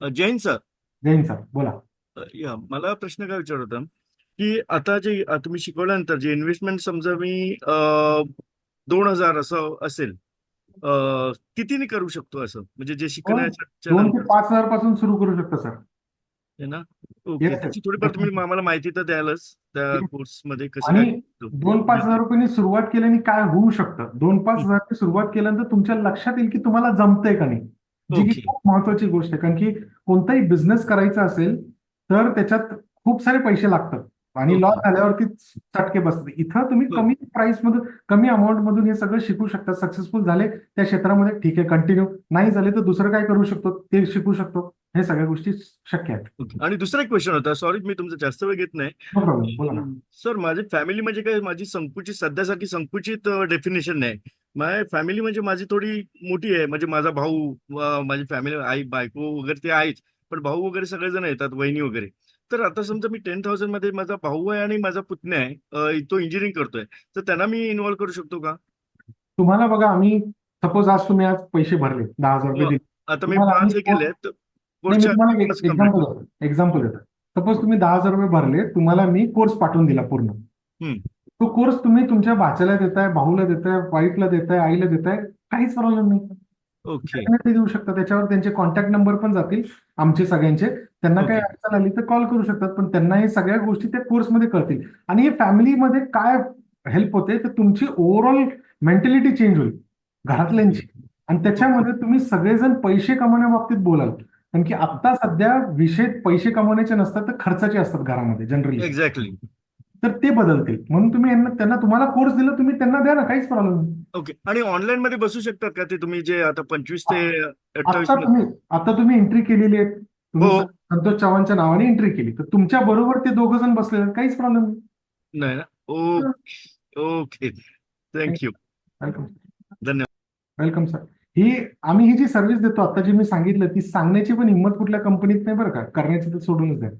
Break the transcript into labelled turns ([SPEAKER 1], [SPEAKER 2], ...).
[SPEAKER 1] Jain sir.
[SPEAKER 2] Jain sir बोला.
[SPEAKER 1] या मला प्रश्न काय विचार होता की आता जे तुम्ही शिकवल्यानंतर जे इन्व्हेस्टमेंट समजा मी दोन हजार असं असेल कितीने करू शकतो असं? म्हणजे जे शिकण्याच्या
[SPEAKER 2] दोन ते
[SPEAKER 1] नंतर
[SPEAKER 2] पाच हजारपासून सुरू करू शकता सर.
[SPEAKER 1] आहे ना? ओके. त्याची थोडीफार तुम्ही आम्हाला माहिती तर द्यालच त्या
[SPEAKER 2] Yes.
[SPEAKER 1] कोर्समध्ये कसं
[SPEAKER 2] आणि दोन पाच हजार रुपयांनी सुरुवात केल्याने काय होऊ शकतं? दोन पाच हजारची सुरुवात केल्यानंतर तुमच्या लक्षात येईल की तुम्हाला जमतंय का नाही. जी की. खूप महत्वाची गोष्ट आहे. कारण की कोणताही बिझनेस करायचा असेल तर त्याच्यात खूप सारे पैसे लागतात. आणि. लॉस झाल्यावरती चटके बसतात. इथं तुम्ही. कमी प्राइस मधून कमी अमाऊंट मधून हे सगळं शिकू शकता. सक्सेसफुल झाले त्या क्षेत्रामध्ये ठीक आहे कंटिन्यू नाही झाले तर दुसरं काय करू शकतो? ते शिकू शकतो. हे सगळ्या गोष्टी शक्य आहेत.
[SPEAKER 1] आणि दुसरा एक क्वेश्चन होता. सॉरी मी तुमचा जास्त वेळ घेत नाही. सर माझी फॅमिली म्हणजे काय? माझी संकुचित सध्यासारखी संकुचित डेफिनेशन नाही. माझी फॅमिली म्हणजे माझी थोडी मोठी आहे. म्हणजे माझा भाऊ माझी फॅमिली आई बायको वगैरे ते आहेच. पण भाऊ वगैरे सगळेजण येतात वहिनी वगैरे. तर आता समजा मी टेन थाउजंडमध्ये माझा भाऊ आहे आणि माझा पुतण्या आहे. तो इंजिनिअरिंग करतोय. तर त्यांना मी इन्व्हॉल्व करू शकतो का?
[SPEAKER 2] तुम्हाला बघा आम्ही सपोज आज तुम्ही आज पैसे भरले दहा हजार रुपये
[SPEAKER 1] हो.
[SPEAKER 2] दिले.
[SPEAKER 1] आता मी पाच हे केले
[SPEAKER 2] एक्झाम्पल देतो. सपोज तुम्ही दहा हजार रुपये भरले तुम्हाला मी कोर्स पाठवून दिला पूर्ण. तो कोर्स तुम्ही तुमच्या भाच्याला देताय भाऊला देताय वाईफला देताय आईला देताय काहीच प्रॉब्लेम नाही.
[SPEAKER 1] ओके
[SPEAKER 2] ते देऊ शकता. त्याच्यावर त्यांचे कॉन्टॅक्ट नंबर पण जातील आमचे सगळ्यांचे. त्यांना काही. अडचण आली तर कॉल करू शकतात पण त्यांना हे सगळ्या गोष्टी त्या कोर्समध्ये कळतील. आणि हे फॅमिलीमध्ये काय हेल्प होते तर तुमची ओव्हरऑल मेंटॅलिटी चेंज होईल घरातल्यांची. आणि त्याच्यामध्ये तुम्ही सगळेजण पैसे कमवण्याबाबतीत बोलाल. कारण की आता सध्या विषय पैसे कमवण्याचे नसतात तर खर्चाचे असतात घरामध्ये जनरली
[SPEAKER 1] एक्झॅक्टली
[SPEAKER 2] तर ते बदलतील. म्हणून तुम्ही यांना त्यांना तुम्हाला कोर्स दिला तुम्ही त्यांना द्या ना काहीच प्रॉब्लेम नाही.
[SPEAKER 1] ओके आणि ऑनलाईन मध्ये बसू शकतात का ते तुम्ही जे आता पंचवीस ते अठ्ठावीस
[SPEAKER 2] आता तुम्ही आता तुम्ही एंट्री केलेली आहे तुम्ही
[SPEAKER 1] हो.
[SPEAKER 2] संतोष चव्हाणच्या नावाने एंट्री केली. तर तुमच्या बरोबर ते दोघ जण बसलेले आहेत, काहीच प्रॉब्लेम नाही.
[SPEAKER 1] नाही ना? Okay okay thank you
[SPEAKER 2] welcome
[SPEAKER 1] धन्यवाद.
[SPEAKER 2] वेलकम सर ही आम्ही ही जी सर्व्हिस देतो आता जी मी सांगितलं ती सांगण्याची पण हिंमत कुठल्या कंपनीत नाही बरं का? करण्याची तर सोडूनच द्या.